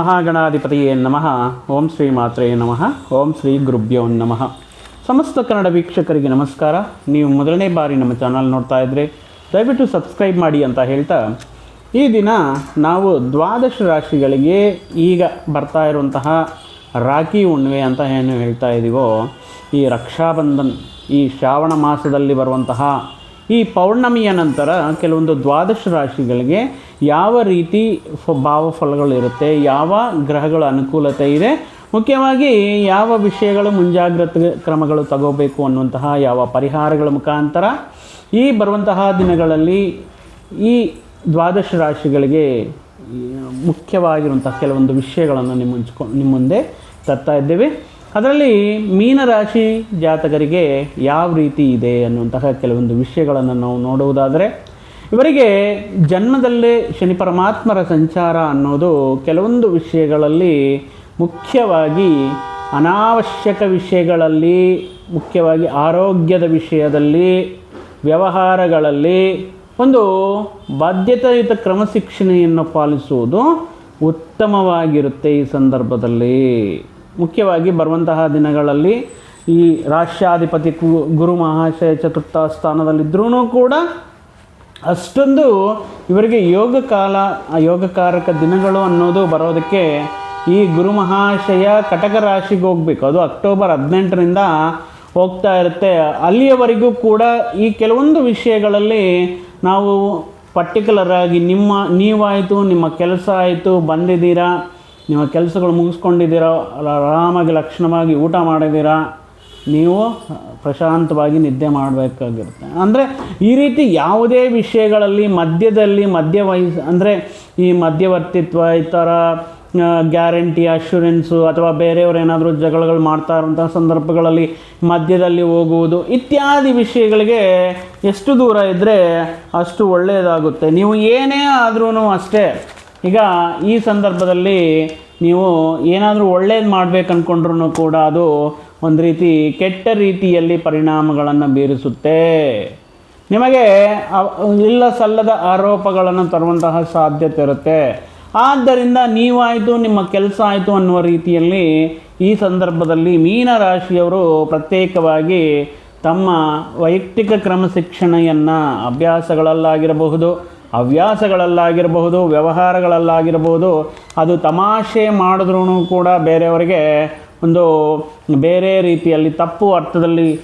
ಮಹಾಗಣಾಧಿಪತಿಯೇ ನಮಃ. ಓಂ ಶ್ರೀ ಮಾತ್ರೇ ನಮಃ. ಓಂ ಶ್ರೀ ಗುರುಭ್ಯೋ ನಮಃ. ಸಮಸ್ತ ಕನ್ನಡ ವೀಕ್ಷಕರಿಗೆ ನಮಸ್ಕಾರ. ನೀವು ಮೊದಲನೇ ಬಾರಿ ನಮ್ಮ ಚಾನಲ್ ನೋಡ್ತಾ ಇದ್ದರೆ ದಯವಿಟ್ಟು ಸಬ್ಸ್ಕ್ರೈಬ್ ಮಾಡಿ ಅಂತ ಹೇಳ್ತಾ, ಈ ದಿನ ನಾವು ದ್ವಾದಶ ರಾಶಿಗಳಿಗೆ ಈಗ ಬರ್ತಾ ಇರುವಂತಹ ರಾಖಿ ಹುಣ್ಣಿಮೆ ಅಂತ ಏನು ಹೇಳ್ತಾ ಇದ್ದೀವೋ ಈ ರಕ್ಷಾಬಂಧನ್, ಈ ಶ್ರಾವಣ ಮಾಸದಲ್ಲಿ ಬರುವಂತಹ ಈ ಪೌರ್ಣಮಿಯ ನಂತರ ಕೆಲವೊಂದು ದ್ವಾದಶ ರಾಶಿಗಳಿಗೆ ಯಾವ ರೀತಿ ಫ ಭಾವಫಲಗಳು ಇರುತ್ತೆ, ಯಾವ ಗ್ರಹಗಳ ಅನುಕೂಲತೆ ಇದೆ, ಮುಖ್ಯವಾಗಿ ಯಾವ ವಿಷಯಗಳು ಮುಂಜಾಗ್ರತೆ ಕ್ರಮಗಳು ತಗೋಬೇಕು ಅನ್ನುವಂತಹ ಯಾವ ಪರಿಹಾರಗಳ ಮುಖಾಂತರ ಈ ಬರುವಂತಹ ದಿನಗಳಲ್ಲಿ ಈ ದ್ವಾದಶ ರಾಶಿಗಳಿಗೆ ಮುಖ್ಯವಾಗಿರುವಂತಹ ಕೆಲವೊಂದು ವಿಷಯಗಳನ್ನು ನಿಮ್ಮ ನಿಮ್ಮ ಮುಂದೆ ತರ್ತಾ ಇದ್ದೇವೆ. ಅದರಲ್ಲಿ ಮೀನರಾಶಿ ಜಾತಕರಿಗೆ ಯಾವ ರೀತಿ ಇದೆ ಅನ್ನುವಂತಹ ಕೆಲವೊಂದು ವಿಷಯಗಳನ್ನು ನಾವು ನೋಡುವುದಾದರೆ, ಇವರಿಗೆ ಜನ್ಮದಲ್ಲೇ ಶನಿ ಪರಮಾತ್ಮರ ಸಂಚಾರ ಅನ್ನೋದು ಕೆಲವೊಂದು ವಿಷಯಗಳಲ್ಲಿ ಮುಖ್ಯವಾಗಿ ಅನಾವಶ್ಯಕ ವಿಷಯಗಳಲ್ಲಿ, ಮುಖ್ಯವಾಗಿ ಆರೋಗ್ಯದ ವಿಷಯದಲ್ಲಿ, ವ್ಯವಹಾರಗಳಲ್ಲಿ ಒಂದು ಬಾಧ್ಯತಾಯುತ ಕ್ರಮಶಿಕ್ಷಣೆಯನ್ನು ಪಾಲಿಸುವುದು ಉತ್ತಮವಾಗಿರುತ್ತೆ ಈ ಸಂದರ್ಭದಲ್ಲಿ. ಮುಖ್ಯವಾಗಿ ಬರುವಂತಹ ದಿನಗಳಲ್ಲಿ ಈ ರಾಷ್ಟ್ರಾಧಿಪತಿ ಗುರು ಮಹಾಶಯ ಚತುರ್ಥ ಸ್ಥಾನದಲ್ಲಿದ್ದರೂ ಕೂಡ ಅಷ್ಟೊಂದು ಇವರಿಗೆ ಯೋಗ ಕಾಲ, ಯೋಗಕಾರಕ ದಿನಗಳು ಅನ್ನೋದು ಬರೋದಕ್ಕೆ ಈ ಗುರು ಮಹಾಶಯ ಕಟಕ ರಾಶಿಗೆ ಹೋಗಬೇಕು. ಅದು ಅಕ್ಟೋಬರ್ ಹದಿನೆಂಟರಿಂದ ಹೋಗ್ತಾ ಇರುತ್ತೆ. ಅಲ್ಲಿಯವರೆಗೂ ಕೂಡ ಈ ಕೆಲವೊಂದು ವಿಷಯಗಳಲ್ಲಿ ನಾವು ಪರ್ಟಿಕ್ಯುಲರ್ ಆಗಿ ನಿಮ್ಮ, ನೀವಾಯಿತು, ನಿಮ್ಮ ಕೆಲಸ ಆಯಿತು, ಬಂದಿದ್ದೀರಾ ನಿಮ್ಮ ಕೆಲಸಗಳು ಮುಗಿಸ್ಕೊಂಡಿದ್ದೀರಾ ಆರಾಮಾಗಿ ಲಕ್ಷಣವಾಗಿ ಊಟ ಮಾಡಿದ್ದೀರಾ, ನೀವು ಪ್ರಶಾಂತವಾಗಿ ನಿದ್ದೆ ಮಾಡಬೇಕಾಗಿರುತ್ತೆ. ಅಂದರೆ ಈ ರೀತಿ ಯಾವುದೇ ವಿಷಯಗಳಲ್ಲಿ ಮಧ್ಯದಲ್ಲಿ ಮಧ್ಯ ವಹಿಸ್ ಅಂದರೆ ಈ ಮಧ್ಯವರ್ತಿತ್ವ, ಈ ಥರ ಗ್ಯಾರಂಟಿ, ಅಶ್ಯೂರೆನ್ಸು, ಅಥವಾ ಬೇರೆಯವರು ಏನಾದರೂ ಜಗಳಗಳು ಮಾಡ್ತಾ ಇರೋಂಥ ಸಂದರ್ಭಗಳಲ್ಲಿ ಮಧ್ಯದಲ್ಲಿ ಹೋಗುವುದು, ಇತ್ಯಾದಿ ವಿಷಯಗಳಿಗೆ ಎಷ್ಟು ದೂರ ಇದ್ದರೆ ಅಷ್ಟು ಒಳ್ಳೆಯದಾಗುತ್ತೆ. ನೀವು ಏನೇ ಆದ್ರೂ ಅಷ್ಟೇ. ಈಗ ಈ ಸಂದರ್ಭದಲ್ಲಿ ನೀವು ಏನಾದರೂ ಒಳ್ಳೇದು ಮಾಡ್ಬೇಕು ಅಂದ್ಕೊಂಡ್ರೂ ಕೂಡ ಅದು ಒಂದು ರೀತಿ ಕೆಟ್ಟ ರೀತಿಯಲ್ಲಿ ಪರಿಣಾಮಗಳನ್ನು ಬೀರಿಸುತ್ತೆ. ನಿಮಗೆ ಇಲ್ಲ ಸಲ್ಲದ ಆರೋಪಗಳನ್ನು ತರುವಂತಹ ಸಾಧ್ಯತೆ ಇರುತ್ತೆ. ಆದ್ದರಿಂದ ನೀವಾಯಿತು, ನಿಮ್ಮ ಕೆಲಸ ಆಯಿತು ಅನ್ನುವ ರೀತಿಯಲ್ಲಿ ಈ ಸಂದರ್ಭದಲ್ಲಿ ಮೀನರಾಶಿಯವರು ಪ್ರತ್ಯೇಕವಾಗಿ ತಮ್ಮ ವೈಯಕ್ತಿಕ ಕ್ರಮಶಿಕ್ಷಣೆಯನ್ನು ಅಭ್ಯಾಸಗಳಲ್ಲಾಗಿರಬಹುದು. ಹವ್ಯಾಸಗಳಲ್ಲಾಗಿರಬಹುದು, ವ್ಯವಹಾರಗಳಲ್ಲಾಗಿರಬಹುದು, ಅದು ತಮಾಷೆ ಮಾಡಿದ್ರೂ ಕೂಡ ಬೇರೆಯವರಿಗೆ ಒಂದು ಬೇರೆ ರೀತಿಯಲ್ಲಿ ತಪ್ಪು ಅರ್ಥದಲ್ಲಿ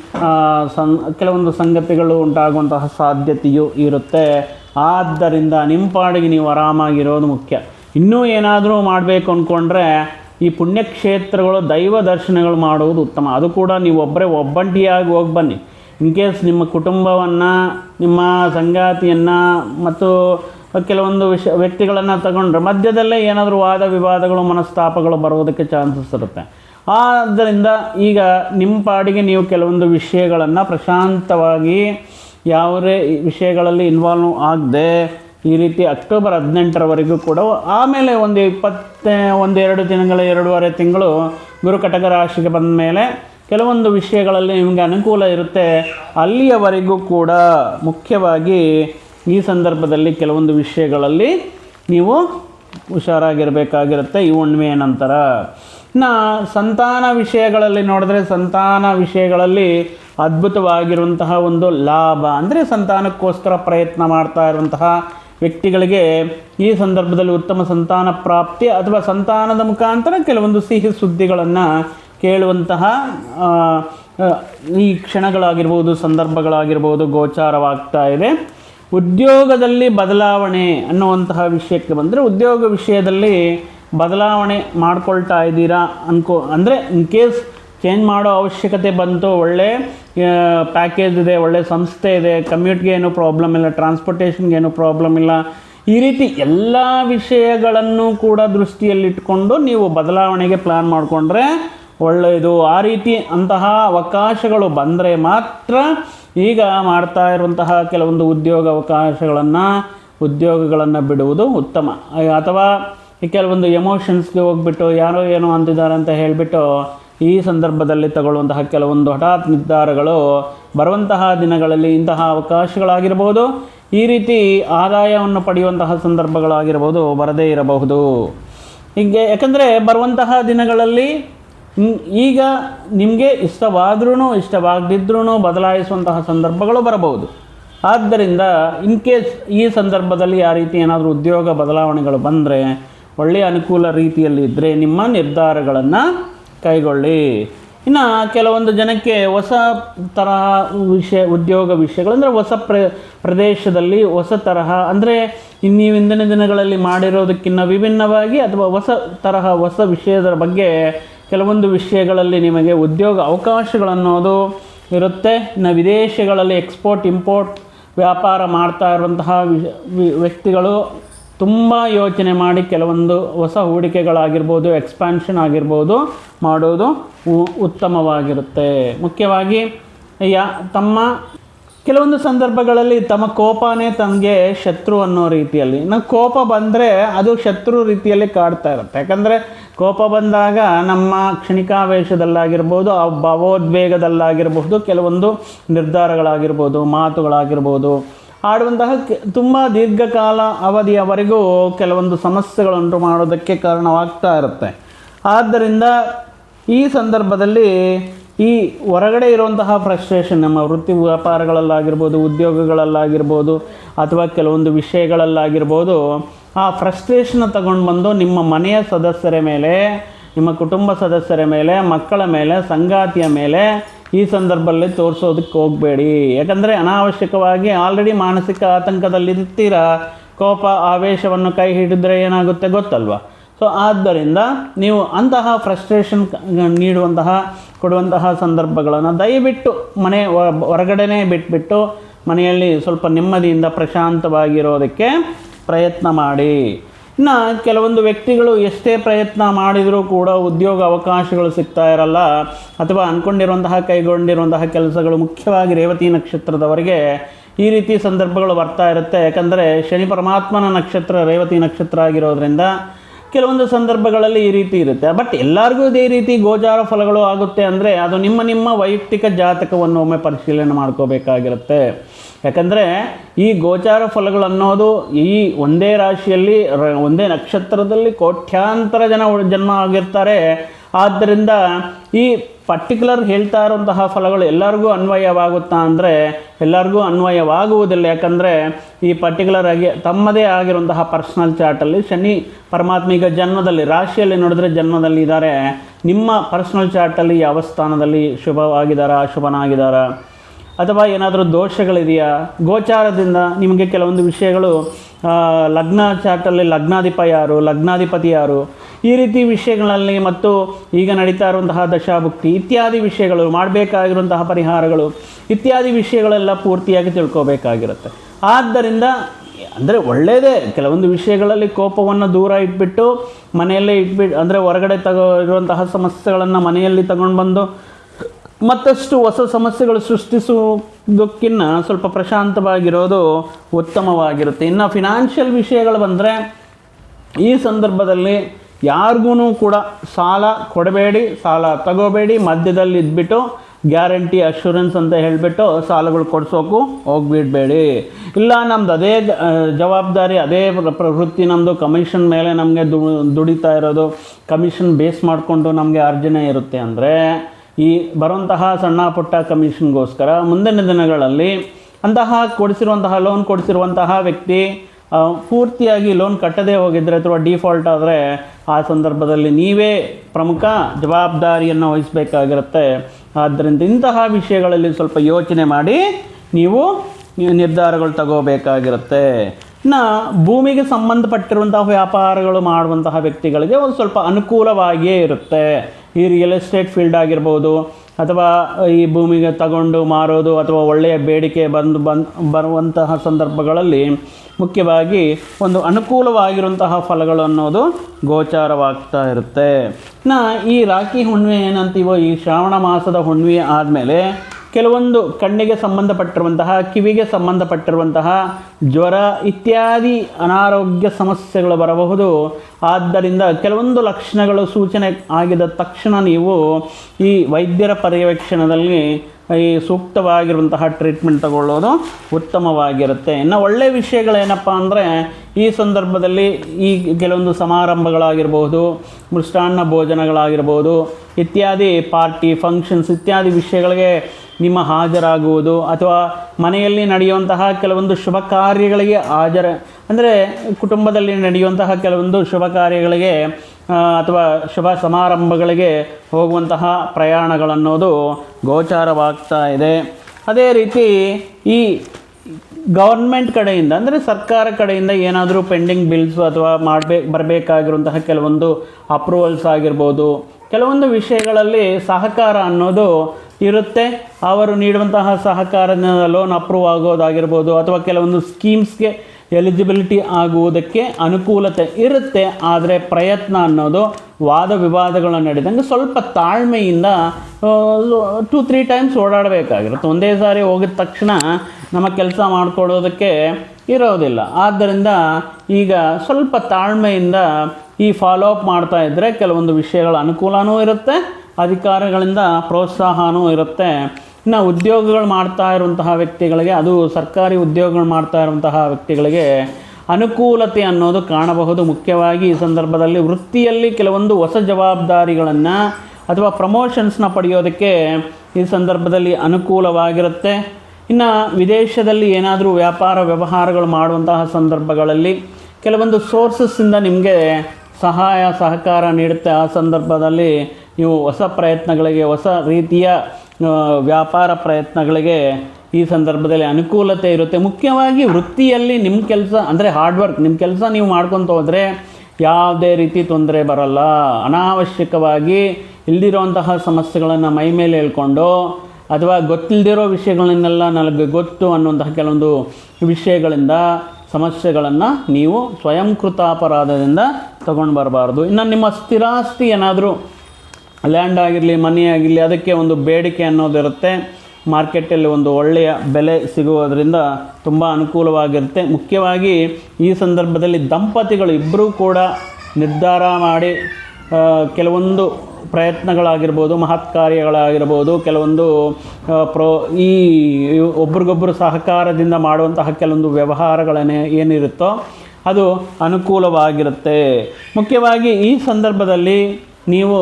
ಸಂ, ಕೆಲವೊಂದು ಸಂಗತಿಗಳು ಉಂಟಾಗುವಂತಹ ಸಾಧ್ಯತೆಯು ಇರುತ್ತೆ. ಆದ್ದರಿಂದ ನಿಮ್ಮ ನೀವು ಆರಾಮಾಗಿರೋದು ಮುಖ್ಯ. ಇನ್ನೂ ಏನಾದರೂ ಮಾಡಬೇಕು ಅಂದ್ಕೊಂಡ್ರೆ ಈ ಪುಣ್ಯಕ್ಷೇತ್ರಗಳು ದೈವ ದರ್ಶನಗಳು ಮಾಡುವುದು ಉತ್ತಮ. ಅದು ಕೂಡ ನೀವು ಒಬ್ಬರೇ ಒಬ್ಬಂಟಿಯಾಗಿ ಹೋಗಿ ಬನ್ನಿ. ಇನ್ ಕೇಸ್ ನಿಮ್ಮ ಕುಟುಂಬವನ್ನು, ನಿಮ್ಮ ಸಂಗಾತಿಯನ್ನು ಮತ್ತು ಕೆಲವೊಂದು ವಿಷ, ವ್ಯಕ್ತಿಗಳನ್ನು ತಗೊಂಡ್ರೆ ಮಧ್ಯದಲ್ಲೇ ಏನಾದರೂ ವಾದ ವಿವಾದಗಳು, ಮನಸ್ತಾಪಗಳು ಬರುವುದಕ್ಕೆ ಚಾನ್ಸಸ್ ಇರುತ್ತೆ. ಆದ್ದರಿಂದ ಈಗ ನಿಮ್ಮ ಪಾಡಿಗೆ ನೀವು ಕೆಲವೊಂದು ವಿಷಯಗಳನ್ನು ಪ್ರಶಾಂತವಾಗಿ ಯಾವುದೇ ವಿಷಯಗಳಲ್ಲಿ ಇನ್ವಾಲ್ವ್ ಆಗದೆ ಈ ರೀತಿ ಅಕ್ಟೋಬರ್ ಹದಿನೆಂಟರವರೆಗೂ ಕೂಡ ಆಮೇಲೆ ಒಂದು ಇಪ್ಪತ್ತ, ಒಂದೆರಡು ದಿನಗಳ, ಎರಡೂವರೆ ತಿಂಗಳು ಗುರುಕಟಕ ರಾಶಿಗೆ ಬಂದ ಮೇಲೆ ಕೆಲವೊಂದು ವಿಷಯಗಳಲ್ಲಿ ನಿಮಗೆ ಅನುಕೂಲ ಇರುತ್ತೆ. ಅಲ್ಲಿಯವರೆಗೂ ಕೂಡ ಮುಖ್ಯವಾಗಿ ಈ ಸಂದರ್ಭದಲ್ಲಿ ಕೆಲವೊಂದು ವಿಷಯಗಳಲ್ಲಿ ನೀವು ಹುಷಾರಾಗಿರಬೇಕಾಗಿರುತ್ತೆ. ಈ ಹುಣ್ಣಿಮೆಯ ನಂತರ ಇನ್ನು ಸಂತಾನ ವಿಷಯಗಳಲ್ಲಿ ನೋಡಿದ್ರೆ ಸಂತಾನ ವಿಷಯಗಳಲ್ಲಿ ಅದ್ಭುತವಾಗಿರುವಂತಹ ಒಂದು ಲಾಭ ಅಂದರೆ ಸಂತಾನಕ್ಕೋಸ್ಕರ ಪ್ರಯತ್ನ ಮಾಡ್ತಾ ಇರುವಂತಹ ವ್ಯಕ್ತಿಗಳಿಗೆ ಈ ಸಂದರ್ಭದಲ್ಲಿ ಉತ್ತಮ ಸಂತಾನ ಪ್ರಾಪ್ತಿ ಅಥವಾ ಸಂತಾನದ ಮುಖಾಂತರ ಕೆಲವೊಂದು ಸಿಹಿ ಸುದ್ದಿಗಳನ್ನು ಕೇಳುವಂತಹ ಈ ಕ್ಷಣಗಳಾಗಿರ್ಬೋದು, ಸಂದರ್ಭಗಳಾಗಿರ್ಬೋದು ಗೋಚಾರವಾಗ್ತಾ ಇದೆ. ಉದ್ಯೋಗದಲ್ಲಿ ಬದಲಾವಣೆ ಅನ್ನುವಂತಹ ವಿಷಯಕ್ಕೆ ಬಂದರೆ, ಉದ್ಯೋಗ ವಿಷಯದಲ್ಲಿ ಬದಲಾವಣೆ ಮಾಡ್ಕೊಳ್ತಾ ಇದ್ದೀರಾ ಅನ್ಕೋ, ಅಂದರೆ ಇನ್ ಕೇಸ್ ಚೇಂಜ್ ಮಾಡೋ ಅವಶ್ಯಕತೆ ಬಂತು, ಒಳ್ಳೆ ಪ್ಯಾಕೇಜ್ ಇದೆ, ಒಳ್ಳೆ ಸಂಸ್ಥೆ ಇದೆ ಕಮ್ಯೂಟ್ಗೆ ಏನೂ ಪ್ರಾಬ್ಲಮ್ ಇಲ್ಲ ಟ್ರಾನ್ಸ್ಪೋರ್ಟೇಷನ್ಗೆ ಏನೂ ಪ್ರಾಬ್ಲಮ್ ಇಲ್ಲ, ಈ ರೀತಿ ಎಲ್ಲ ವಿಷಯಗಳನ್ನು ಕೂಡ ದೃಷ್ಟಿಯಲ್ಲಿಟ್ಕೊಂಡು ನೀವು ಬದಲಾವಣೆಗೆ ಪ್ಲ್ಯಾನ್ ಮಾಡಿಕೊಂಡ್ರೆ ಒಳ್ಳೆಯದು. ಆ ರೀತಿ ಅಂತಹ ಅವಕಾಶಗಳು ಬಂದರೆ ಮಾತ್ರ ಈಗ ಮಾಡ್ತಾ ಇರುವಂತಹ ಕೆಲವೊಂದು ಉದ್ಯೋಗ ಅವಕಾಶಗಳನ್ನು, ಉದ್ಯೋಗಗಳನ್ನು ಬಿಡುವುದು ಉತ್ತಮ. ಅಥವಾ ಕೆಲವೊಂದು ಎಮೋಷನ್ಸ್ಗೆ ಹೋಗ್ಬಿಟ್ಟು ಯಾರೋ ಏನೋ ಅಂತಿದ್ದಾರೆ ಅಂತ ಹೇಳಿಬಿಟ್ಟು ಈ ಸಂದರ್ಭದಲ್ಲಿ ತಗೊಳ್ಳುವಂತಹ ಕೆಲವೊಂದು ಹಠಾತ್ ನಿರ್ಧಾರಗಳು ಬರುವಂತಹ ದಿನಗಳಲ್ಲಿ ಇಂತಹ ಅವಕಾಶಗಳಾಗಿರ್ಬೋದು ಈ ರೀತಿ ಆದಾಯವನ್ನು ಪಡೆಯುವಂತಹ ಸಂದರ್ಭಗಳಾಗಿರ್ಬೋದು ಬರದೇ ಇರಬಹುದು. ಹೀಗೆ ಯಾಕಂದರೆ ಬರುವಂತಹ ದಿನಗಳಲ್ಲಿ ಈಗ ನಿಮಗೆ ಇಷ್ಟವಾದ್ರೂ ಇಷ್ಟವಾಗದಿದ್ರೂ ಬದಲಾಯಿಸುವಂತಹ ಸಂದರ್ಭಗಳು ಬರಬಹುದು. ಆದ್ದರಿಂದ ಇನ್ ಕೇಸ್ ಈ ಸಂದರ್ಭದಲ್ಲಿ ಆ ರೀತಿ ಏನಾದರೂ ಉದ್ಯೋಗ ಬದಲಾವಣೆಗಳು ಬಂದರೆ, ಒಳ್ಳೆಯ ಅನುಕೂಲ ರೀತಿಯಲ್ಲಿ ಇದ್ದರೆ ನಿಮ್ಮ ನಿರ್ಧಾರಗಳನ್ನು ಕೈಗೊಳ್ಳಿ. ಇನ್ನು ಕೆಲವೊಂದು ಜನಕ್ಕೆ ಹೊಸ ತರಹ ವಿಷಯ, ಉದ್ಯೋಗ ವಿಷಯಗಳು ಅಂದರೆ ಹೊಸ ಪ್ರ, ಪ್ರದೇಶದಲ್ಲಿ ಹೊಸ ತರಹ ಅಂದರೆ ನೀವು ಇಂದಿನ ದಿನಗಳಲ್ಲಿ ಮಾಡಿರೋದಕ್ಕಿಂತ ವಿಭಿನ್ನವಾಗಿ ಅಥವಾ ಹೊಸ ತರಹ ಹೊಸ ವಿಷಯದ ಬಗ್ಗೆ ಕೆಲವೊಂದು ವಿಷಯಗಳಲ್ಲಿ ನಿಮಗೆ ಉದ್ಯೋಗ ಅವಕಾಶಗಳನ್ನೋದು ಇರುತ್ತೆ. ಇನ್ನು ವಿದೇಶಗಳಲ್ಲಿ ಎಕ್ಸ್ಪೋರ್ಟ್, ಇಂಪೋರ್ಟ್ ವ್ಯಾಪಾರ ಮಾಡ್ತಾ ಇರುವಂತಹ ವ್ಯಕ್ತಿಗಳು ತುಂಬ ಯೋಚನೆ ಮಾಡಿ ಕೆಲವೊಂದು ಹೊಸ ಹೂಡಿಕೆಗಳಾಗಿರ್ಬೋದು ಎಕ್ಸ್ಪ್ಯಾನ್ಷನ್ ಆಗಿರ್ಬೋದು ಮಾಡೋದು ಉತ್ತಮವಾಗಿರುತ್ತೆ. ಮುಖ್ಯವಾಗಿ ಯಾ, ತಮ್ಮ ಕೆಲವೊಂದು ಸಂದರ್ಭಗಳಲ್ಲಿ ತಮ್ಮ ಕೋಪನೇ ತಮಗೆ ಶತ್ರು ಅನ್ನೋ ರೀತಿಯಲ್ಲಿ. ನಾವು ಕೋಪ ಬಂದರೆ ಅದು ಶತ್ರು ರೀತಿಯಲ್ಲಿ ಕಾಡ್ತಾ ಇರುತ್ತೆ. ಯಾಕಂದರೆ ಕೋಪ ಬಂದಾಗ ನಮ್ಮ ಕ್ಷಣಿಕಾವೇಶದಲ್ಲಾಗಿರ್ಬೋದು, ಆ ಭಾವೋದ್ವೇಗದಲ್ಲಾಗಿರಬಹುದು ಕೆಲವೊಂದು ನಿರ್ಧಾರಗಳಾಗಿರ್ಬೋದು, ಮಾತುಗಳಾಗಿರ್ಬೋದು, ಆಡುವಂತಹ ತುಂಬ ದೀರ್ಘಕಾಲ ಅವಧಿಯವರೆಗೂ ಕೆಲವೊಂದು ಸಮಸ್ಯೆಗಳುಂಟು ಮಾಡೋದಕ್ಕೆ ಕಾರಣವಾಗ್ತಾ ಇರುತ್ತೆ. ಆದ್ದರಿಂದ ಈ ಸಂದರ್ಭದಲ್ಲಿ ಈ ಹೊರಗಡೆ ಇರುವಂತಹ ಫ್ರಸ್ಟ್ರೇಷನ್ ನಮ್ಮ ವೃತ್ತಿ ವ್ಯಾಪಾರಗಳಲ್ಲಾಗಿರ್ಬೋದು, ಉದ್ಯೋಗಗಳಲ್ಲಾಗಿರ್ಬೋದು, ಅಥವಾ ಕೆಲವೊಂದು ವಿಷಯಗಳಲ್ಲಾಗಿರ್ಬೋದು, ಆ ಫ್ರಸ್ಟ್ರೇಷನ್ ತಗೊಂಡು ಬಂದು ನಿಮ್ಮ ಮನೆಯ ಸದಸ್ಯರ ಮೇಲೆ, ನಿಮ್ಮ ಕುಟುಂಬ ಸದಸ್ಯರ ಮೇಲೆ, ಮಕ್ಕಳ ಮೇಲೆ, ಸಂಗಾತಿಯ ಮೇಲೆ ಈ ಸಂದರ್ಭದಲ್ಲಿ ತೋರಿಸೋದಕ್ಕೆ ಹೋಗಬೇಡಿ. ಯಾಕಂದರೆ ಅನಾವಶ್ಯಕವಾಗಿ ಆಲ್ರೆಡಿ ಮಾನಸಿಕ ಆತಂಕದಲ್ಲಿರ್ತೀರ ಕೋಪ, ಆವೇಶವನ್ನು ಕೈ ಹಿಡಿದ್ರೆ ಏನಾಗುತ್ತೆ ಗೊತ್ತಲ್ವ? ಸೊ ಆದ್ದರಿಂದ ನೀವು ಅಂತಹ ಫ್ರಸ್ಟ್ರೇಷನ್ ನೀಡುವಂತಹ ಕೊಡುವಂತಹ ಸಂದರ್ಭಗಳನ್ನು ದಯವಿಟ್ಟು ಮನೆ ಹೊರಗಡೆನೇ ಬಿಟ್ಬಿಟ್ಟು ಮನೆಯಲ್ಲಿ ಸ್ವಲ್ಪ ನೆಮ್ಮದಿಯಿಂದ ಪ್ರಶಾಂತವಾಗಿರೋದಕ್ಕೆ ಪ್ರಯತ್ನ ಮಾಡಿ. ಇನ್ನು ಕೆಲವೊಂದು ವ್ಯಕ್ತಿಗಳು ಎಷ್ಟೇ ಪ್ರಯತ್ನ ಮಾಡಿದರೂ ಕೂಡ ಉದ್ಯೋಗ ಅವಕಾಶಗಳು ಸಿಗ್ತಾ ಇರಲ್ಲ. ಅಥವಾ ಅಂದ್ಕೊಂಡಿರುವಂತಹ ಕೈಗೊಂಡಿರುವಂತಹ ಕೆಲಸಗಳು ಮುಖ್ಯವಾಗಿ ರೇವತಿ ನಕ್ಷತ್ರದವರಿಗೆ ಈ ರೀತಿ ಸಂದರ್ಭಗಳು ಬರ್ತಾ ಇರುತ್ತೆ. ಯಾಕಂದರೆ ಶನಿ ಪರಮಾತ್ಮನ ನಕ್ಷತ್ರ ರೇವತಿ ನಕ್ಷತ್ರ ಆಗಿರೋದ್ರಿಂದ ಕೆಲವೊಂದು ಸಂದರ್ಭಗಳಲ್ಲಿ ಈ ರೀತಿ ಇರುತ್ತೆ. ಬಟ್ ಎಲ್ಲರಿಗೂ ಇದೇ ರೀತಿ ಗೋಚಾರ ಫಲಗಳು ಆಗುತ್ತೆ ಅಂದರೆ ಅದು ನಿಮ್ಮ ನಿಮ್ಮ ವೈಯಕ್ತಿಕ ಜಾತಕವನ್ನು ಒಮ್ಮೆ ಪರಿಶೀಲನೆ ಮಾಡ್ಕೋಬೇಕಾಗಿರುತ್ತೆ. ಯಾಕಂದರೆ ಈ ಗೋಚಾರ ಫಲಗಳು ಅನ್ನೋದು ಈ ಒಂದೇ ರಾಶಿಯಲ್ಲಿ ಒಂದೇ ನಕ್ಷತ್ರದಲ್ಲಿ ಕೋಟ್ಯಾಂತರ ಜನ ಜನ್ಮ ಆಗಿರ್ತಾರೆ. ಆದ್ದರಿಂದ ಈ ಪರ್ಟಿಕ್ಯುಲರ್ ಹೇಳ್ತಾ ಇರುವಂತಹ ಫಲಗಳು ಎಲ್ಲರಿಗೂ ಅನ್ವಯವಾಗುತ್ತಾ ಅಂದರೆ, ಎಲ್ಲರಿಗೂ ಅನ್ವಯವಾಗುವುದಿಲ್ಲ. ಯಾಕಂದರೆ, ಈ ಪರ್ಟಿಕ್ಯುಲರ್ ಆಗಿ ತಮ್ಮದೇ ಆಗಿರುವಂತಹ ಪರ್ಸ್ನಲ್ ಚಾರ್ಟಲ್ಲಿ ಶನಿ ಪರಮಾತ್ಮ ಈಗ ಜನ್ಮದಲ್ಲಿ, ರಾಶಿಯಲ್ಲಿ ನೋಡಿದ್ರೆ ಜನ್ಮದಲ್ಲಿ ಇದ್ದಾರೆ. ನಿಮ್ಮ ಪರ್ಸ್ನಲ್ ಚಾರ್ಟಲ್ಲಿ ಯಾವ ಸ್ಥಾನದಲ್ಲಿ ಶುಭವಾಗಿದ್ದಾರಾ, ಅಶುಭನಾಗಿದ್ದಾರಾ? ಅಥವಾ ಏನಾದರೂ ದೋಷಗಳಿದೆಯಾ? ಗೋಚಾರದಿಂದ ನಿಮಗೆ ಕೆಲವೊಂದು ವಿಷಯಗಳು ಲಗ್ನ ಚಾರ್ಟಲ್ಲಿ ಲಗ್ನಾಧಿಪ ಯಾರು, ಲಗ್ನಾಧಿಪತಿ ಯಾರು? ಈ ರೀತಿ ವಿಷಯಗಳಲ್ಲಿ ಮತ್ತು ಈಗ ನಡೀತಾ ಇರುವಂತಹ ದಶಾಭುಕ್ತಿ, ಇತ್ಯಾದಿ ವಿಷಯಗಳು, ಮಾಡಬೇಕಾಗಿರುವಂತಹ ಪರಿಹಾರಗಳು, ಇತ್ಯಾದಿ ವಿಷಯಗಳೆಲ್ಲ ಪೂರ್ತಿಯಾಗಿ ತಿಳ್ಕೋಬೇಕಾಗಿರುತ್ತೆ. ಆದ್ದರಿಂದ, ಅಂದರೆ ಒಳ್ಳೆಯದೇ ಕೆಲವೊಂದು ವಿಷಯಗಳಲ್ಲಿ ಕೋಪವನ್ನು ದೂರ ಇಟ್ಬಿಟ್ಟು, ಮನೆಯಲ್ಲೇ ಇಟ್ಬಿಟ್ಟು ಅಂದರೆ ಹೊರಗಡೆ ತಗೋ, ಇರುವಂತಹ ಸಮಸ್ಯೆಗಳನ್ನು ಮನೆಯಲ್ಲಿ ತಗೊಂಡು ಬಂದು ಮತ್ತಷ್ಟು ಹೊಸ ಸಮಸ್ಯೆಗಳು ಸೃಷ್ಟಿಸುವುದಕ್ಕಿಂತ ಸ್ವಲ್ಪ ಪ್ರಶಾಂತವಾಗಿರೋದು ಉತ್ತಮವಾಗಿರುತ್ತೆ. ಇನ್ನು ಫಿನಾನ್ಷಿಯಲ್ ವಿಷಯಗಳು ಬಂದರೆ, ಈ ಸಂದರ್ಭದಲ್ಲಿ ಯಾರಿಗೂ ಕೂಡ ಸಾಲ ಕೊಡಬೇಡಿ, ಸಾಲ ತಗೋಬೇಡಿ, ಮಧ್ಯದಲ್ಲಿ ಇದ್ಬಿಟ್ಟು ಗ್ಯಾರಂಟಿ ಅಶ್ಯೂರೆನ್ಸ್ ಅಂತ ಹೇಳಿಬಿಟ್ಟು ಸಾಲಗಳು ಕೊಡ್ಸೋಕು ಹೋಗ್ಬಿಡಬೇಡಿ. ಇಲ್ಲ, ನಮ್ದು ಅದೇ ಜವಾಬ್ದಾರಿ, ಅದೇ ಪ್ರ- ಪ್ರವೃತ್ತಿ ನಮ್ಮದು ಕಮಿಷನ್ ಮೇಲೆ ನಮಗೆ ದುಡಿತಾ ಇರೋದು ಕಮಿಷನ್ ಬೇಸ್ ಮಾಡಿಕೊಂಡು ನಮಗೆ ಅರ್ಜನೆ ಇರುತ್ತೆ ಅಂದರೆ, ಈ ಬರುವಂತಹ ಸಣ್ಣ ಪುಟ್ಟ ಕಮಿಷನ್ಗೋಸ್ಕರ ಮುಂದಿನ ದಿನಗಳಲ್ಲಿ ಅಂತಹ ಕೊಡಿಸಿರುವಂತಹ ಲೋನ್ ಕೊಡಿಸಿರುವಂತಹ ವ್ಯಕ್ತಿ ಪೂರ್ತಿಯಾಗಿ ಲೋನ್ ಕಟ್ಟದೇ ಹೋಗಿದ್ದರೆ ಅಥವಾ ಡಿಫಾಲ್ಟ್ ಆದರೆ ಆ ಸಂದರ್ಭದಲ್ಲಿ ನೀವೇ ಪ್ರಮುಖ ಜವಾಬ್ದಾರಿಯನ್ನು ವಹಿಸಬೇಕಾಗಿರುತ್ತೆ. ಆದ್ದರಿಂದ ಇಂತಹ ವಿಷಯಗಳಲ್ಲಿ ಸ್ವಲ್ಪ ಯೋಚನೆ ಮಾಡಿ ನೀವು ನಿರ್ಧಾರಗಳು ತಗೋಬೇಕಾಗಿರುತ್ತೆ. ಇನ್ನು ಭೂಮಿಗೆ ಸಂಬಂಧಪಟ್ಟಿರುವಂತಹ ವ್ಯಾಪಾರಗಳು ಮಾಡುವಂತಹ ವ್ಯಕ್ತಿಗಳಿಗೆ ಒಂದು ಸ್ವಲ್ಪ ಅನುಕೂಲವಾಗಿಯೇ ಇರುತ್ತೆ. ಈ ರಿಯಲ್ ಎಸ್ಟೇಟ್ ಫೀಲ್ಡ್ ಆಗಿರ್ಬೋದು ಅಥವಾ ಈ ಭೂಮಿಗೆ ತಗೊಂಡು ಮಾರೋದು ಅಥವಾ ಒಳ್ಳೆಯ ಬೇಡಿಕೆ ಬಂದು ಬಂದು ಬರುವಂತಹ ಸಂದರ್ಭಗಳಲ್ಲಿ ಮುಖ್ಯವಾಗಿ ಒಂದು ಅನುಕೂಲವಾಗಿರುವಂತಹ ಫಲಗಳು ಅನ್ನೋದು ಗೋಚಾರವಾಗ್ತಾ ಇರುತ್ತೆ. ನಾ ಈ ರಾಖಿ ಹುಣ್ಣಿಮೆ ಏನಂತೀವೋ ಈ ಶ್ರಾವಣ ಮಾಸದ ಹುಣ್ಣಿಮೆ ಆದಮೇಲೆ ಕೆಲವೊಂದು ಕಣ್ಣಿಗೆ ಸಂಬಂಧಪಟ್ಟಿರುವಂತಹ, ಕಿವಿಗೆ ಸಂಬಂಧಪಟ್ಟಿರುವಂತಹ ಜ್ವರ ಇತ್ಯಾದಿ ಅನಾರೋಗ್ಯ ಸಮಸ್ಯೆಗಳು ಬರಬಹುದು. ಆದ್ದರಿಂದ ಕೆಲವೊಂದು ಲಕ್ಷಣಗಳು ಸೂಚನೆ ಆಗಿದ ತಕ್ಷಣ ನೀವು ಈ ವೈದ್ಯರ ಪರ್ಯವೇಕ್ಷಣದಲ್ಲಿ ಈ ಸೂಕ್ತವಾಗಿರುವಂತಹ ಟ್ರೀಟ್ಮೆಂಟ್ ತಗೊಳ್ಳೋದು ಉತ್ತಮವಾಗಿರುತ್ತೆ. ಇನ್ನು ಒಳ್ಳೆಯ ವಿಷಯಗಳೇನಪ್ಪ ಅಂದರೆ, ಈ ಸಂದರ್ಭದಲ್ಲಿ ಈ ಕೆಲವೊಂದು ಸಮಾರಂಭಗಳಾಗಿರ್ಬೋದು ಮೃಷ್ಟಾನ್ನ ಭೋಜನಗಳಾಗಿರ್ಬೋದು ಇತ್ಯಾದಿ ಪಾರ್ಟಿ ಫಂಕ್ಷನ್ಸ್ ಇತ್ಯಾದಿ ವಿಷಯಗಳಿಗೆ ನಿಮ್ಮ ಹಾಜರಾಗುವುದು ಅಥವಾ ಮನೆಯಲ್ಲಿ ನಡೆಯುವಂತಹ ಕೆಲವೊಂದು ಶುಭ ಕಾರ್ಯಗಳಿಗೆ ಹಾಜರ, ಅಂದರೆ ಕುಟುಂಬದಲ್ಲಿ ನಡೆಯುವಂತಹ ಕೆಲವೊಂದು ಶುಭ ಕಾರ್ಯಗಳಿಗೆ ಅಥವಾ ಶುಭ ಸಮಾರಂಭಗಳಿಗೆ ಹೋಗುವಂತಹ ಪ್ರಯಾಣಗಳನ್ನೋದು ಗೋಚಾರವಾಗ್ತಾ ಇದೆ. ಅದೇ ರೀತಿ ಈ ಗೌರ್ಮೆಂಟ್ ಕಡೆಯಿಂದ, ಅಂದರೆ ಸರ್ಕಾರ ಕಡೆಯಿಂದ ಏನಾದರೂ ಪೆಂಡಿಂಗ್ ಬಿಲ್ಸ್ ಅಥವಾ ಮಾಡಬೇಕು ಬರಬೇಕಾಗಿರುವಂತಹ ಕೆಲವೊಂದು ಅಪ್ರೂವಲ್ಸ್ ಆಗಿರ್ಬೋದು, ಕೆಲವೊಂದು ವಿಷಯಗಳಲ್ಲಿ ಸಹಕಾರ ಅನ್ನೋದು ಇರುತ್ತೆ. ಅವರು ನೀಡುವಂತಹ ಸಹಕಾರದ ಲೋನ್ ಅಪ್ರೂವ್ ಆಗೋದಾಗಿರ್ಬೋದು ಅಥವಾ ಕೆಲವೊಂದು ಸ್ಕೀಮ್ಸ್ಗೆ ಎಲಿಜಿಬಿಲಿಟಿ ಆಗುವುದಕ್ಕೆ ಅನುಕೂಲತೆ ಇರುತ್ತೆ. ಆದರೆ ಪ್ರಯತ್ನ ಅನ್ನೋದು ವಾದ ವಿವಾದಗಳು ನಡೆದಂಗೆ ಸ್ವಲ್ಪ ತಾಳ್ಮೆಯಿಂದ ಟೂ ತ್ರೀ ಟೈಮ್ಸ್ ಓಡಾಡಬೇಕಾಗಿರುತ್ತೆ. ಒಂದೇ ಸಾರಿ ಹೋಗಿದ ತಕ್ಷಣ ನಮ್ಮ ಕೆಲಸ ಮಾಡಿಕೊಡೋದಕ್ಕೆ ಇರೋದಿಲ್ಲ. ಆದ್ದರಿಂದ ಈಗ ಸ್ವಲ್ಪ ತಾಳ್ಮೆಯಿಂದ ಈ ಫಾಲೋ ಅಪ್ ಮಾಡ್ತಾ ಇದ್ದರೆ ಕೆಲವೊಂದು ವಿಷಯಗಳ ಅನುಕೂಲವೂ ಇರುತ್ತೆ. ಅಧಿಕಾರಿಗಳಿಂದ ಪ್ರೋತ್ಸಾಹನೂ ಇರುತ್ತೆ. ಇನ್ನು ಉದ್ಯೋಗಗಳು ಮಾಡ್ತಾ ಇರುವಂತಹ ವ್ಯಕ್ತಿಗಳಿಗೆ, ಅದು ಸರ್ಕಾರಿ ಉದ್ಯೋಗಗಳು ಮಾಡ್ತಾ ಇರುವಂತಹ ವ್ಯಕ್ತಿಗಳಿಗೆ ಅನುಕೂಲತೆ ಅನ್ನೋದು ಕಾಣಬಹುದು. ಮುಖ್ಯವಾಗಿ ಈ ಸಂದರ್ಭದಲ್ಲಿ ವೃತ್ತಿಯಲ್ಲಿ ಕೆಲವೊಂದು ಹೊಸ ಜವಾಬ್ದಾರಿಗಳನ್ನು ಅಥವಾ ಪ್ರಮೋಷನ್ಸ್ನ ಪಡೆಯೋದಕ್ಕೆ ಈ ಸಂದರ್ಭದಲ್ಲಿ ಅನುಕೂಲವಾಗಿರುತ್ತೆ. ಇನ್ನು ವಿದೇಶದಲ್ಲಿ ಏನಾದರೂ ವ್ಯಾಪಾರ ವ್ಯವಹಾರಗಳು ಮಾಡುವಂತಹ ಸಂದರ್ಭಗಳಲ್ಲಿ ಕೆಲವೊಂದು ಸೋರ್ಸಸ್ಸಿಂದ ನಿಮಗೆ ಸಹಾಯ, ಸಹಕಾರ ನೀಡುತ್ತೆ. ಆ ಸಂದರ್ಭದಲ್ಲಿ ನೀವು ಹೊಸ ಪ್ರಯತ್ನಗಳಿಗೆ, ಹೊಸ ರೀತಿಯ ವ್ಯಾಪಾರ ಪ್ರಯತ್ನಗಳಿಗೆ ಈ ಸಂದರ್ಭದಲ್ಲಿ ಅನುಕೂಲತೆ ಇರುತ್ತೆ. ಮುಖ್ಯವಾಗಿ ವೃತ್ತಿಯಲ್ಲಿ ನಿಮ್ಮ ಕೆಲಸ, ಅಂದರೆ ಹಾರ್ಡ್ ವರ್ಕ್ ನಿಮ್ಮ ಕೆಲಸ ನೀವು ಮಾಡ್ಕೊತ ಹೋದರೆ ಯಾವುದೇ ರೀತಿ ತೊಂದರೆ ಬರಲ್ಲ. ಅನಾವಶ್ಯಕವಾಗಿ ಇಲ್ದಿರೋಂತಹ ಸಮಸ್ಯೆಗಳನ್ನು ಮೈ ಮೇಲೆ ಹೇಳ್ಕೊಂಡು, ಅಥವಾ ಗೊತ್ತಿಲ್ಲದಿರೋ ವಿಷಯಗಳನ್ನೆಲ್ಲ ನನಗೆ ಗೊತ್ತು ಅನ್ನುವಂತಹ ಕೆಲವೊಂದು ವಿಷಯಗಳಿಂದ ಸಮಸ್ಯೆಗಳನ್ನು ನೀವು ಸ್ವಯಂಕೃತಾಪರಾಧದಿಂದ ತಗೊಂಡು ಬರಬಾರ್ದು. ಇನ್ನು ನಿಮ್ಮ ಸ್ಥಿರಾಸ್ತಿ ಏನಾದರೂ ಲ್ಯಾಂಡ್ ಆಗಿರಲಿ ಮನಿ ಆಗಿರಲಿ, ಅದಕ್ಕೆ ಒಂದು ಬೇಡಿಕೆ ಅನ್ನೋದಿರುತ್ತೆ ಮಾರ್ಕೆಟಲ್ಲಿ ಒಂದು ಒಳ್ಳೆಯ ಬೆಲೆ ಸಿಗುವುದರಿಂದ ತುಂಬ ಅನುಕೂಲವಾಗಿರುತ್ತೆ. ಮುಖ್ಯವಾಗಿ ಈ ಸಂದರ್ಭದಲ್ಲಿ ದಂಪತಿಗಳು ಇಬ್ಬರೂ ಕೂಡ ನಿರ್ಧಾರ ಮಾಡಿ ಕೆಲವೊಂದು ಪ್ರಯತ್ನಗಳಾಗಿರ್ಬೋದು, ಮಹತ್ ಕಾರ್ಯಗಳಾಗಿರ್ಬೋದು, ಕೆಲವೊಂದು ಪ್ರೋ, ಈ ಒಬ್ರಿಗೊಬ್ಬರು ಸಹಕಾರದಿಂದ ಮಾಡುವಂತಹ ಕೆಲವೊಂದು ವ್ಯವಹಾರಗಳನ್ನೇ ಏನಿರುತ್ತೋ ಅದು ಅನುಕೂಲವಾಗಿರುತ್ತೆ. ಮುಖ್ಯವಾಗಿ ಈ ಸಂದರ್ಭದಲ್ಲಿ ನೀವು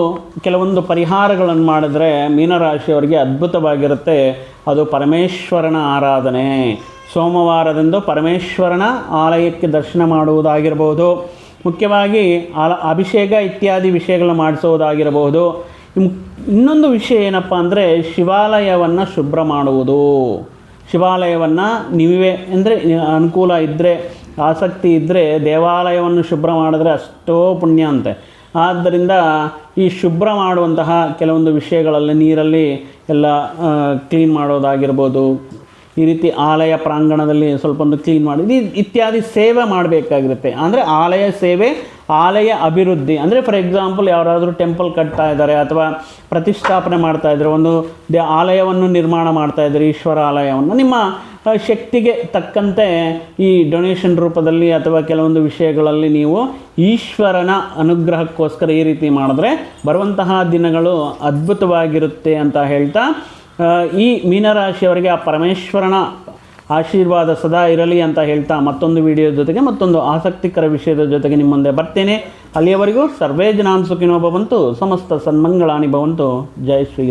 ಕೆಲವೊಂದು ಪರಿಹಾರಗಳನ್ನು ಮಾಡಿದ್ರೆ ಮೀನರಾಶಿಯವರಿಗೆ ಅದ್ಭುತವಾಗಿರುತ್ತೆ. ಅದು ಪರಮೇಶ್ವರನ ಆರಾಧನೆ. ಸೋಮವಾರದಂದು ಪರಮೇಶ್ವರನ ಆಲಯಕ್ಕೆ ದರ್ಶನ ಮಾಡುವುದಾಗಿರಬಹುದು ಮುಖ್ಯವಾಗಿ ಆಲ, ಅಭಿಷೇಕ ಇತ್ಯಾದಿ ವಿಷಯಗಳನ್ನ ಮಾಡಿಸೋದಾಗಿರಬಹುದು ಇನ್ನೊಂದು ವಿಷಯ ಏನಪ್ಪ ಅಂದರೆ ಶಿವಾಲಯವನ್ನು ಶುಭ್ರ ಮಾಡುವುದು. ಶಿವಾಲಯವನ್ನು ನೀವೇ ಅಂದರೆ ಅನುಕೂಲ ಇದ್ದರೆ ಆಸಕ್ತಿ ಇದ್ದರೆ ದೇವಾಲಯವನ್ನು ಶುಭ್ರ ಮಾಡಿದ್ರೆ ಅಷ್ಟೋ ಪುಣ್ಯ ಅಂತೆ. ಆದ್ದರಿಂದ ಈ ಶುಭ್ರ ಮಾಡುವಂತಹ ಕೆಲವೊಂದು ವಿಷಯಗಳಲ್ಲಿ ನೀರಲ್ಲಿ ಎಲ್ಲ ಕ್ಲೀನ್ ಮಾಡೋದಾಗಿರ್ಬೋದು. ಈ ರೀತಿ ಆಲಯ ಪ್ರಾಂಗಣದಲ್ಲಿ ಸ್ವಲ್ಪ ಒಂದು ಕ್ಲೀನ್ ಮಾಡಿ ಇತ್ಯಾದಿ ಸೇವೆ ಮಾಡಬೇಕಾಗಿರುತ್ತೆ. ಅಂದರೆ ಆಲಯ ಸೇವೆ, ಆಲಯ ಅಭಿವೃದ್ಧಿ. ಅಂದರೆ ಫಾರ್ ಎಕ್ಸಾಂಪಲ್ ಯಾರಾದರೂ ಟೆಂಪಲ್ ಕಟ್ತಾ ಇದ್ದಾರೆ ಅಥವಾ ಪ್ರತಿಷ್ಠಾಪನೆ ಮಾಡ್ತಾ ಇದ್ದಾರೆ, ಒಂದು ದೇ ಆಲಯವನ್ನು ನಿರ್ಮಾಣ ಮಾಡ್ತಾ ಇದ್ದಾರೆ, ಈಶ್ವರ ಆಲಯವನ್ನು. ನಿಮ್ಮ ಶಕ್ತಿಗೆ ತಕ್ಕಂತೆ ಈ ಡೊನೇಷನ್ ರೂಪದಲ್ಲಿ ಅಥವಾ ಕೆಲವೊಂದು ವಿಷಯಗಳಲ್ಲಿ ನೀವು ಈಶ್ವರನ ಅನುಗ್ರಹಕ್ಕೋಸ್ಕರ ಈ ರೀತಿ ಮಾಡಿದ್ರೆ ಬರುವಂತಹ ದಿನಗಳು ಅದ್ಭುತವಾಗಿರುತ್ತೆ ಅಂತ ಹೇಳ್ತಾ ಈ ಮೀನರಾಶಿಯವರಿಗೆ ಆ ಪರಮೇಶ್ವರನ ಆಶೀರ್ವಾದ ಸದಾ ಇರಲಿ ಅಂತ ಹೇಳ್ತಾ ಮತ್ತೊಂದು ವಿಡಿಯೋ ಜೊತೆಗೆ ಮತ್ತೊಂದು ಆಸಕ್ತಿಕರ ವಿಷಯದ ಜೊತೆಗೆ ನಿಮ್ಮ ಮುಂದೆ ಬರ್ತೇನೆ. ಅಲ್ಲಿಯವರೆಗೂ ಸರ್ವೇ ಜನಾನ್ ಸಮಸ್ತ ಸನ್ಮಂಗಳಾನಿ ಭವಂತು. ಜಯ ಶ್ರೀ